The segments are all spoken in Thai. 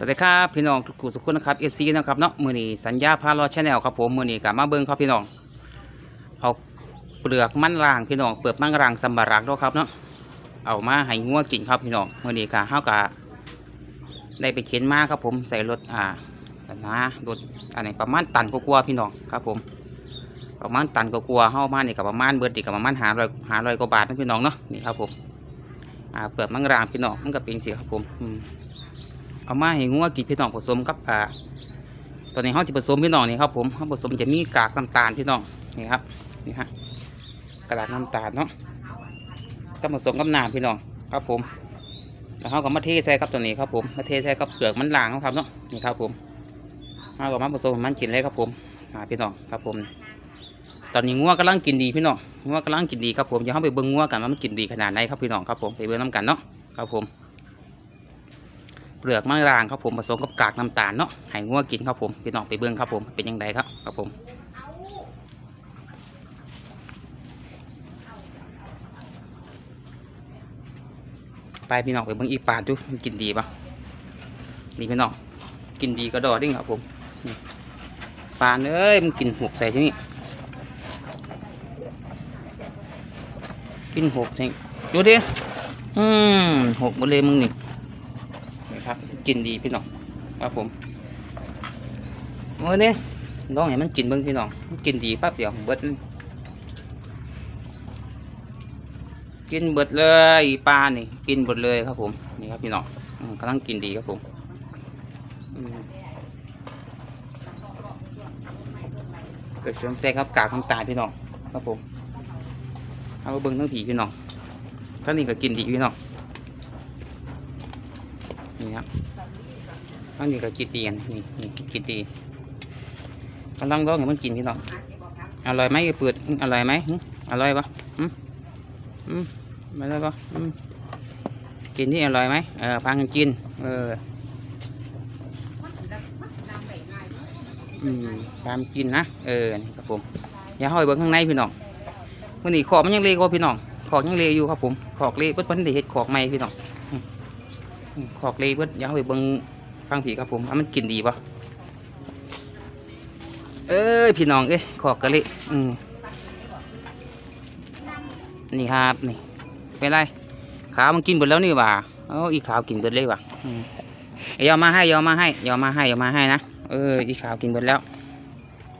สวัสดีครับพี่น้องทุกคนทุกคนนะครับ FC นะครับเนาะมือนี้สัญญาพารอชแนลครับผมมือนี้กับมาเบิ้งครับพี่น้องเอาเปลือกมันล่างพี่น้องเปลือกมันล่างสัมบารักด้วยครับเนาะเอามาให้งัวกินครับพี่น้องมือนี้กับเฮากะได้ไปเข็นมาครับผมใส่รถอ่านะรถอันนี้ประมาณตันกว่าๆพี่น้องครับผม ประมาณตันกว่าๆเฮามาเนี่กับประมาณเบิดดีกับประมาณหาร้อยหาร้อยกว่าบาทนะพี่น้องเนาะนี่ครับผมอ่าเปลือกมันล่างพี่น้องมันก็เป็นสีครับผมอืม เอามาให้งัวกินพี่น้องผสมกับอ่าตอนนี้เขาจะผสมพี่น้องนี่ครับผมเขาผสมจะมีกากน้ำตาลพี่น้องนี่ครับนี่ฮะกระดากน้ำตาลเนาะต้องผสมกับน้ำพี่น้องครับผมแล้วเขาก็มาเทใส่ครับตัวนี้ครับผมมาเทใส่กับเปลือกมันล่างเขาครับเนาะนี่ครับผมเขาก็มาผสมมันกินเลยครับผมอ่าพี่น้องครับผม ตอนนี้งัวกำลังกินดีพี่น้องงัวกำลังกินดีครับผมอย่าเข้าไปเบิ้งงัวกันว่ามันกินดีขนาดไหนครับพี่น้องครับผมไปเบิ้งน้ำกันเนาะครับผม เปลือกมะรางครับผมผสมกับกากน้ำตาลเนาะให้งัวกินครับผมพี่น้องไปเบิ่งครับผมเป็นยังไงครับครับผมไปพี่น้องไปเบิ่งอีปลาดูมันกินดีปะนี่พี่น้องกินดีก็ดอดิ้งครับผมปลาเอ้ยมันกินหกใส่ที่นี่กินหกใส่ดูดิอืมหกหมดเลยมึงนี่ ครับกินดีพี่น้องครับผมเมื่อนี้น้องเห็นมันกินเบิ้งพี่น้องกินดีปั๊บเดียวเบิดกินเบิดเลยปลานี่กินเบิดเลยครับผมนี่ครับพี่น้องกำลังกินดีครับผมเกิดสนใจครับกากน้ำตาลพี่น้องครับผมเอามาเบิ้งทั้งผีพี่น้องท่านนี้ก็กินดีพี่น้อง นี่ครับอันนี้ก็กินดีกันนี่นี่กินดีกำลังร้องให้มันกินพี่น้องอร่อยไหมเปิดอร่อยไหมอร่อยปะอืมอืมไม่ได้ปะอืมกินนี่อร่อยไหมเออฟังกันกิน เอออืมตามกินนะเออนี่ครับผมอย่าห้อยเบิ้งข้างในพี่น้องวันนี้ขอกมันยังเละกว่าพี่น้องขอกยังเละอยู่ครับผมขอกเละเพิ่นเพิ่นได้เฮ็ดขอกใหม่พี่น้องอ ขอกเลยเบิดอยาวไปเบิ่งฟังผีครับผมว่ามันกินดีปะเอ้ยพี่น้องเอ้ยขอกกะลิอืมนี่ครับนี่เป็นไรขาวมันกินหมดแล้วนี่ว่าเอ้อีขาวกินหมดเลยว่ะอืมเอายอามาให้เอามาให้เอามาให้เอามาให้นะเอออีขาวกินหมดแล้ว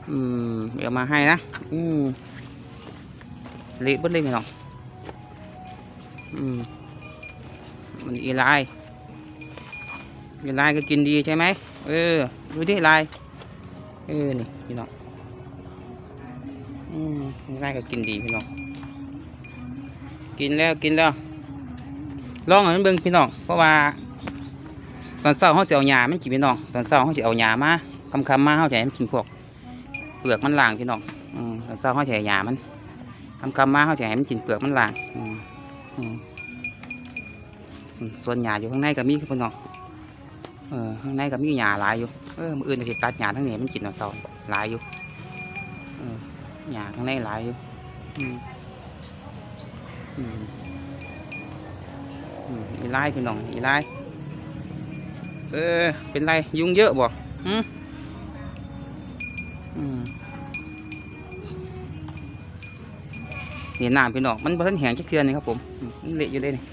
อืมเอามาให้นะอืมเละเบิดเลยพี่น้องอืมมันอีลายมี ลายก็กินดีใช่ไหมเออดูดิลายเออนี่พี่น้องอืมลายก็กินดีพี่น้องกินแล้วกินแล้วลองให้มันเบิ่งพี่น้องเพราะว่า ตอนเช้าเขาจะเอาหญ้ามันกินพี่น้องตอนเช้าเขาจะเอาหญ้ามาคำคำมาเขาจะให้มันกินพวกเปลือกมันล่างพี่น้องอืมตอนเช้าเขาจะให้หญ้ามันคำคำมาเขาจะให้มันกินเปลือกมันล่างอืมส่วนหญ้าอยู่ข้างในก็มีพี่น้อง เออข้างในก็มีหญ้าหลายอยู่เออมืออื่นก็สิตัดหญ้าทั้งนี้มันกินเอาเสาหลายอยู่เออหญ้าข้างในหลายอยู่อืมอืมอีไล่พี่น้องอีไล่เออ เป็นไรยุ่งเยอะบ่หืมอืมนี่น้ำพี่น้องมันบ่ทันแห้งจักเทื่อนี่ครับผมมันเละอยู่เลยนี่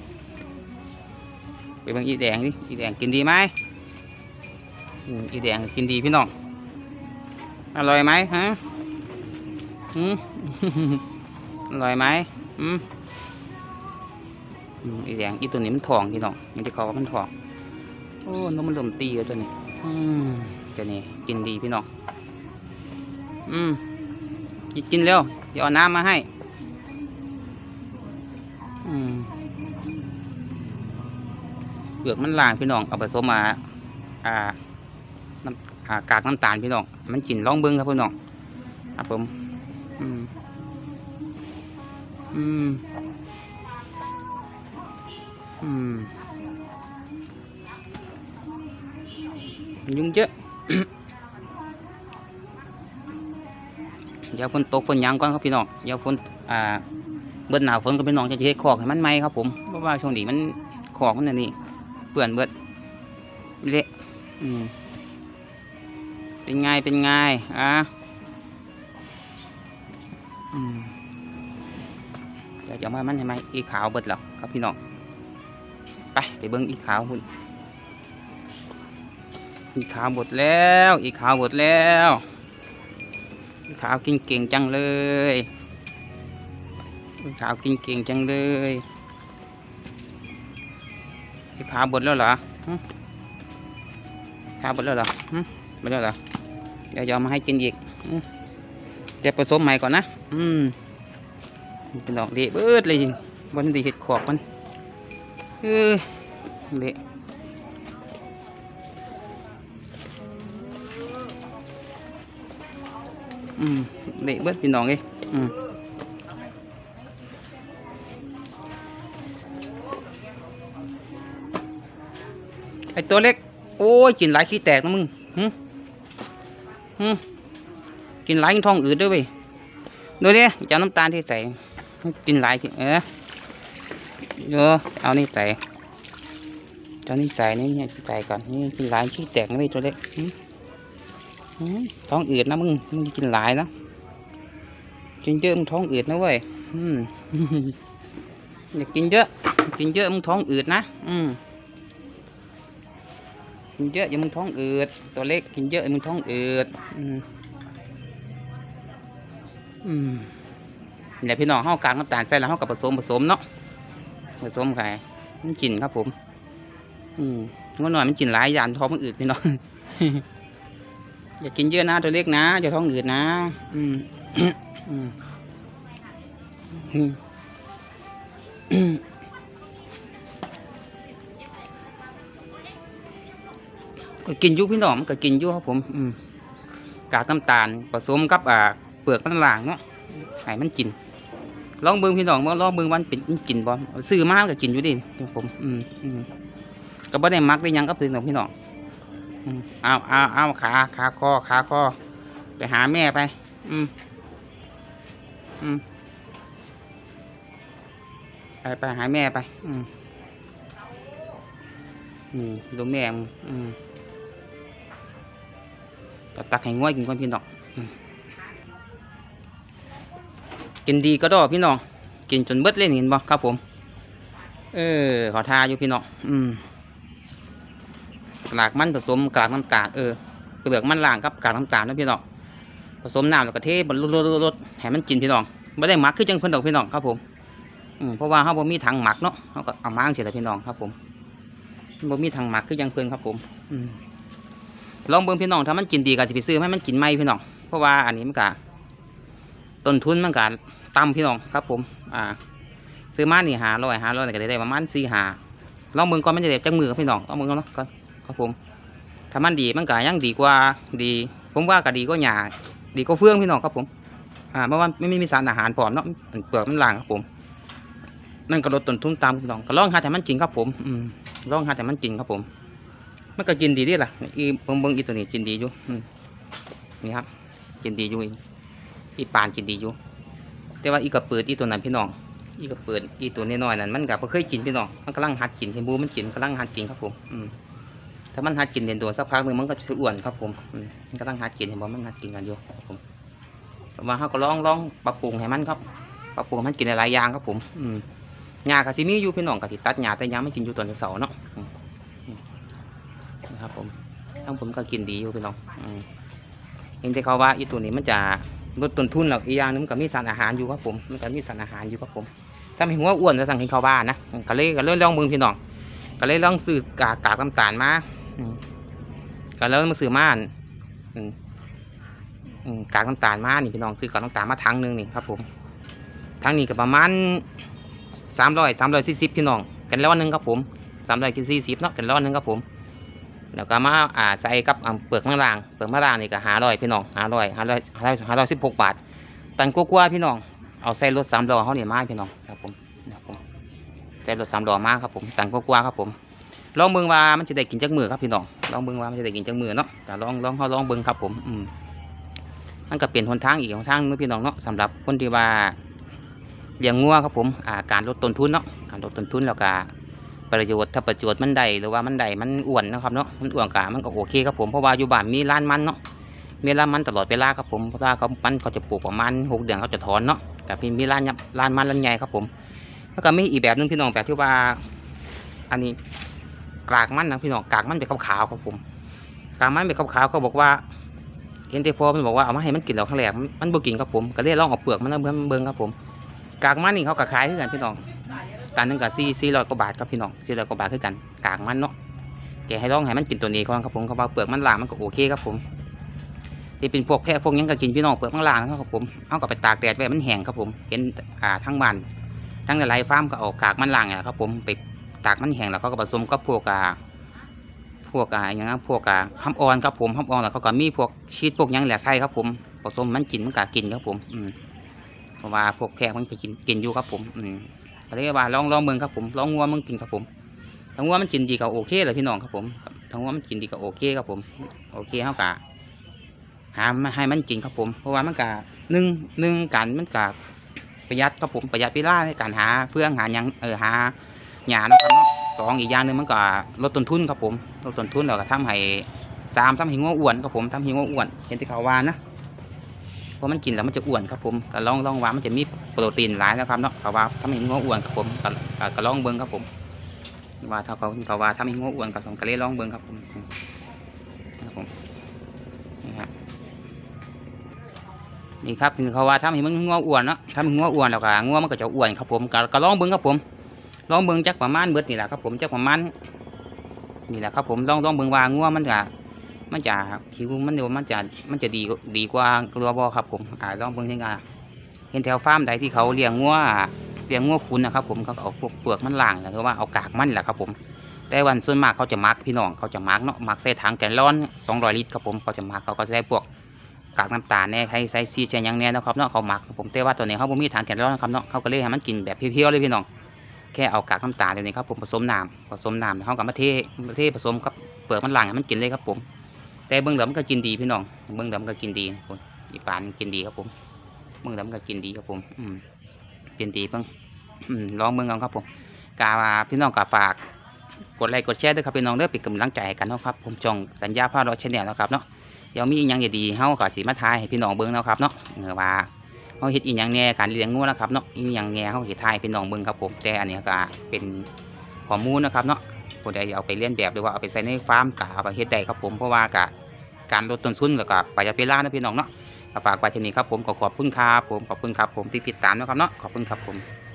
ไปบางอีแดงดิอีแดงกินดีไหม อืมอีแดงกินดีพี่น้อง อร่อยไหมฮะอืมอร่อยไหมอืมอีแดงอีตัวนี้มันทองพี่น้องมันจะเขาว่ามันทอง โอ้นมมันเริ่มตีแล้วตัวนี้ อืมตัวนี้กินดีพี่น้อง อืมกินกินเร็ว เดี๋ยวเอาน้ำมาให้ อืมเปลือกมันลางพี่น้องเอาผสมมา อ่า น้ำกากน้ำตาลพี่น้องมันกินลองเบิ้งครับพี่น้องครับผมอืมอืมอืมยุ่งเยอะเดี๋ยวฝนตกฝนยังก่อนครับพี่น้องเดี๋ยวฝนอ่าเบิดหนาวฝนก็พี่น้องจะเฮ็ดขอกให้มันไหมครับผมเพราะว่าช่วงนี้มันขอกมันอันนี่เปื่อนเบิดเละอืม เป็นไง เป็นไง อะอืมเดี๋ยวจะมามันใช่ไมอีขาวเบิดแล้วครับพี่น้อง ไปไปเบิ้งอีขาวคุณอีขาวหมดแล้ว อีขาวหมดแล้วอีขาวกินเก่งจังเลยอีขาวกินเก่งจังเลยอีขาวหมดแล้วเหรอขาวหมดแล้วเหรอหึหมดแล้วเหรอ เดี๋ยวจะเอามาให้กินอีกหึจะผสมใหม่ก่อนนะ อืมเป็นดอกเละเบิดเลยบนดีเห็ดขอบมันเออเละอืมเละเบิดพี่น้องเอ้ยอืมไอตัวเล็ก โอ้ยกินหลายขี้แตกนะมึงหึ กินหลายท้องอืดด้วยเว้ยดูดิจะเอาน้ำตาลที่ใส่กินหลายเออเดี๋ยวเอานี่ใส่เจ้านี่ใส่นี่เนี่ยใส่ก่อนนี่กินหลายขี้แตกนะเว้ยตัวเล็กท้องอืดนะมึงมึงกินหลายนะกินเยอะมึงท้องอืดนะเว้ยอืมอย่ากินเยอะ กินเยอะมึงท้องอืดนะ อืม กินเยอะอย่ามึงท้องอืดตัวเล็กกินเยอะอย่ามึงท้องอืดอืมอืมเดี๋ยวพี่น้องเฮากลางน้ำตาลใส่แล้วเฮากับผสมผสมเนาะผสมไข่มันกินครับผม อืมงดหน่อยมันกินหลายอย่างท้องมันอืดพี่น้องอย่ากินเยอะนะตัวเล็กนะอย่าท้องอืดนะ อืมอืมอืม ก็กินยุพี่น้องมันก็กินยุครับผมอืมกากน้ำตาลผสมกับอ่าเปลือกมันล่างเนาะให้มันกิน ลองเบิ่งพี่น้องว่าลองเบิ่งวันเป็นกินบ่ซื้อมาก็กินอยู่ดิครับผม อืมอืมก็บ่ได้มักได้ยังกับพี่น้องพี่น้องอืมเอาเอาเอาขาขาคอขาคอไปหาแม่ไป อืมอืมไปไปหาแม่ไป อืมอืมดูแม่อืม ตักให้ง่วยกินก่อนพี่น้องกินดีก็ดอพี่น้องกินจนเบิดเลยนี่เห็นบ่ครับผม เออขอทาอยู่พี่น้องอืมกากมันผสมกลากน้ำตาลเออเปลือกมันล่างกับกลากน้ำตาลนะพี่น้องผสมน้ำแล้วก็เทบนรถรถรถให้มันกินพี่น้องไม่ได้หมักคือจังเพิ่นดอกพี่น้องครับผมอืมเพราะว่าเฮาบ่มีถังหมักเนาะเฮาก็เอามาจังซี่แหละพี่น้องครับผมบ่มีถังหมักคือจังเพิ่นครับผม อืม ลองเบิ่งพี่น้องถ้ามันกินดีก็สิไปซื้อให้มันกินใหม่พี่น้อง เพราะว่าอันนี้มันก็ต้นทุนมันก็ต่ำพี่น้องครับผม อ่า ซื้อมานี่หาร้อยหาร้อยก็ได้ประมาณสี่หาลองเบิ่งก่อนมันจะได้จังมือครับพี่น้องลองเบิ่งก่อนเนาะก่อนครับผม ถ้ามันดีมันก็ยังดีกว่าดี ผมว่าก็ดีกว่าหญ้าดีกว่าเฟื่องพี่น้องครับผม อ่าเพราะว่าไม่มีสารอาหารพร้อมเนาะเปลือกมันล่างครับผมมันก็ลดต้นทุนตามพี่น้องก็ลองหาแต่มันกินครับผม อืมลองหาแต่มันกินครับผม มันก็กินดีดีล่ะอีเบิ่งเบิ่งอีตัวนี้กินดีอยู่นี่ครับ กินดีอยู่อีปานกินดีอยู่ แต่ว่าอีกระเปิดอีตัวนั้นพี่น้อง อีกระเปิดอีตัวน้อยๆนั่นมันก็บ่เคยกินพี่น้อง มันกำลังหัดกินเห็นบูมันกินกำลังหัดกินครับผมอืมถ้ามันหัดกินเด่นตัวสักพักหนึ่งมันก็จะอ้วนครับผมอืมมันกำลังหัดกินเห็นบ่มันหัดกินกันอยู่ครับผมต่ว่าเขาก็ลองลองปรับปรุงให้มันครับ ปรับปรุงมันกินหลายอย่างครับผม อืมหญ้ากะสิมีอยู่พี่น้องกะสิตัดหญ้าแต่หญ้าไม่กินอยู่ตอนเสาร์เนาะ นะครับ ผมทั้งผมก็กินดีอยู่พี่น้องเห็นแต่เขาว่าอีตัวนี้มันจะลดต้นทุนหรอกอีอย่างนึงมันก็มีสารอาหารอยู่ครับผมมันก็มีสารอาหารอยู่ครับผม ถ้าไม่หัวอ้วนจะสั่งให้เขาบ้านนะก็เลยก็เลยลองเบิ่งพี่น้องก็เลยลองซื้อกากกากน้ำตาลมาก็เลยมาซื้อม่านกากน้ำตาลมานี่พี่น้องซื้อกากน้ำตาลมาถังหนึงนี่ครับ ผมถังนี้ก็ประมาณสามร้อยสามร้อยสี่สิบพี่น้องกันร้อนหนึงครับผมสามร้อยกินสี่สิบเนาะกันร้อนหนึงครับผม แล้วก็มาอ่าใส่กับเปลือกมะลางเปลือกมะลางนี่ก็หาร้อยพี่น้องหาร้อยหาร้อยหาร้อยหาร้อยสิบหกบาทตันกว่าพี่น้องเอาใส่รถสามล้อเขาเนี่ยมาให้พี่น้องครับผมครับผมใส่รถสามล้อมาครับผมตันกว่าครับผมลองเบิ่งว่ามันจะได้กินจักมือครับพี่น้องลองเบิ่งว่ามันจะได้กินจักมือเนาะแต่ลองลองเขาลองเบิ่งครับผมอืมมันก็เปลี่ยนหนทางอีกหนทางนึงพี่น้องเนาะสำหรับคนที่ว่าเลี้ยงงัวครับผมอ่าการลดต้นทุนเนาะการลดต้นทุนแล้วก็ ประโยชน์ถ้าประโยชน์มันได้หรือว่ามันได้มันอ้วนนะครับเนาะมันอ้วนกะมันก็โอเคครับผมเพราะว่าอยู่บ้านมีร้านมันเนาะมีร้านมันตลอดเวลาครับผมเพราะว่าเขามันเขาจะปลูกประมาณหกเดือนเขาจะถอนเนาะแต่พี่มีร้านยับร้านมันร้านใหญ่ครับผม แล้วก็มีอีกแบบหนึงพี่น้องแบบที่ว่า อันนี้กากมันนะพี่น้องกากมันเป็นขาวๆครับผมกากมันเป็นขาวๆเขาบอกว่าเห็นแต่พอมันบอกว่าเอามาให้มันกินแล้วครั้งแรกมันมันบ่กินครับผมก็เลยลองเอาเปลือกมันเอาเบิ่งเบิ่งครับผม กากมันนี่เขาก็ขายคือกันพี่น้อง ตันนึงก็สี่สี่ร้อยกว่าบาทครับพี่น้องสี่ร้อยกว่าบาทคือกันกากมันเนาะแกให้ลองให้มันกินตัวนี้ก่อนครับผมเขาว่าเปลือกมันล่างมันก็โอเคครับผมที่เป็นพวกแพะพวกยังก็กินพี่น้องเปลือกมันล่างนะครับผมเอาก็ไปตากแดดไว้มันแห้งครับผมเห็นอ่าทั้งบ้านทั้งหลายฟาร์มก็เอากากมันล่างเนี่ยครับผมไปตากมันแห้งแล้วเขาก็ผสมกับพวกอ่าพวกอ่าอย่างนั้นพวกอ่าห้ำออนครับผมห้ำออนแล้วเขาก็มีพวกชีสพวกยังแหละใส่ครับผมผสมมันกินมันก็กินครับผม อืมเพราะว่าพวกแพะมันไปกินกินอยู่ครับผม อืม ก็เลยว่าลองลองเบิ่งครับผมลองงัวมึงกินครับผมถ้างัวมันกินดีก็โอเคเลยพี่น้องครับผมถ้างัวมันกินดีก็โอเคครับผมโอเคเฮากะหาให้มันกินครับผม เพราะว่ามันกะหนึ่งหนึ่งการมันกะประหยัดครับผมประหยัดเวลาในการหาเพื่องหายังเออหาหยาเนาะครับเนาะสองอีกอย่างหนึ่งมันก็ลดต้นทุนครับผมลดต้นทุนแล้วก็ทำให้สามทำให้งัวอ้วนครับผมทำให้งัวอ้วนเห็นที่เขาว่านะ เพราะมันกินแล้วมันจะอ้วนครับผมก็ลองลองว่ามันจะมีโปรตีนหลายนะครับเนาะเขาว่าทำให้งัวอ้วนครับผมก็ก็ลองเบิ่งครับผมว่าถ้าเขาเขาว่าทำให้งัวอ้วนกับผมก็เลยลองเบิ่งครับผมครับผมนี่ครับนี่ครับคือเขาว่าทำให้มันงัวอ้วนเนาะทำให้งัวอ้วนแล้วก็งัวมันก็จะอ้วนครับผมก็ก็ลองเบิ่งครับผมลองเบิ่งจักประมาณเบิดนี่แหละครับผมจักประมาณนี่แหละครับผมลองลองเบิ่งว่างัวมันจะ มันจะผิวมันเดี๋ยวมันจะมันจะดีดีกว่าตัวบอครับ ผมอ่าลองเบิ่งยังไงเห็นแถวฟาร์มใดที่เขาเลี้ยงงัวเลี้ยงงัวคุณนะครับ ผมเขาเอาพวกเปลือกมันล่างหรือว่าเอากากมันแหละครับผมแต่วันส่วนมากเขาจะมักพี่น้องเขาจะมักเนาะมักใส่ถังแกนร้อน200ลิตรครับผมเขาจะมักเขาก็ใส่พวกกากน้ำตาลแน่ใครใส่ซีใส่ยังแน่เนาะครับเนาะเขามักครับผมแต่ว่าตัวนี้เขาบ่มีถังแกนร้อนนะครับเนาะเขาก็เลยให้มันกินแบบเพียวๆเลยพี่น้องแค่เอากากน้ำตาลเดียวนี้ครับผมผสมน้ำผสมน้ำแล้วเขาก็มาเทมาเทผสมกับเปลือกมันล่างให้มันกินเลยครับผม แต่เบื้องหลังก็กินดีพี่น้องเบื้องหลังก็กินดีคนอีปานกินดีครับผมเบื้องหลังก็กินดีครับผม อืมกินดีเพิ่งลองเบื้องเอาครับผมกาวาพี่น้องกาฝากกดไลค์กดแชร์ด้วยครับพี่น้องเด้อเป็นกำลังใจกันนะครับผมจองสัญญาพาเราชแนลนะครับเนาะเดี๋ยวมีอีกอย่างดีๆเฮาก็สิมาทายให้พี่น้องเบิ่งเนาะครับเนาะเออว่าเฮาเฮ็ดอีหยังแหน่การเลี้ยงงูนะครับเนาะอีหยังแหน่เฮาเฮ็ดทายพี่น้องเบิ่งครับผมแต่อันนี้ก็เป็นข้อมูลนะครับเนาะ ผู้ใดเอาไปเลียนแบบหรือว่าเอาไปใส่ในฟาร์มกะเอาไปเฮ็ดได้ครับผมเพราะว่ากะการลดต้นทุนแล้วก็ประหยัดเวลานะพี่น้องเนาะฝากไว้ที่นี่ครับผมขอขอบคุณครับผมขอบคุณครับผมที่ติดตามนะครับเนาะขอบคุณครับผม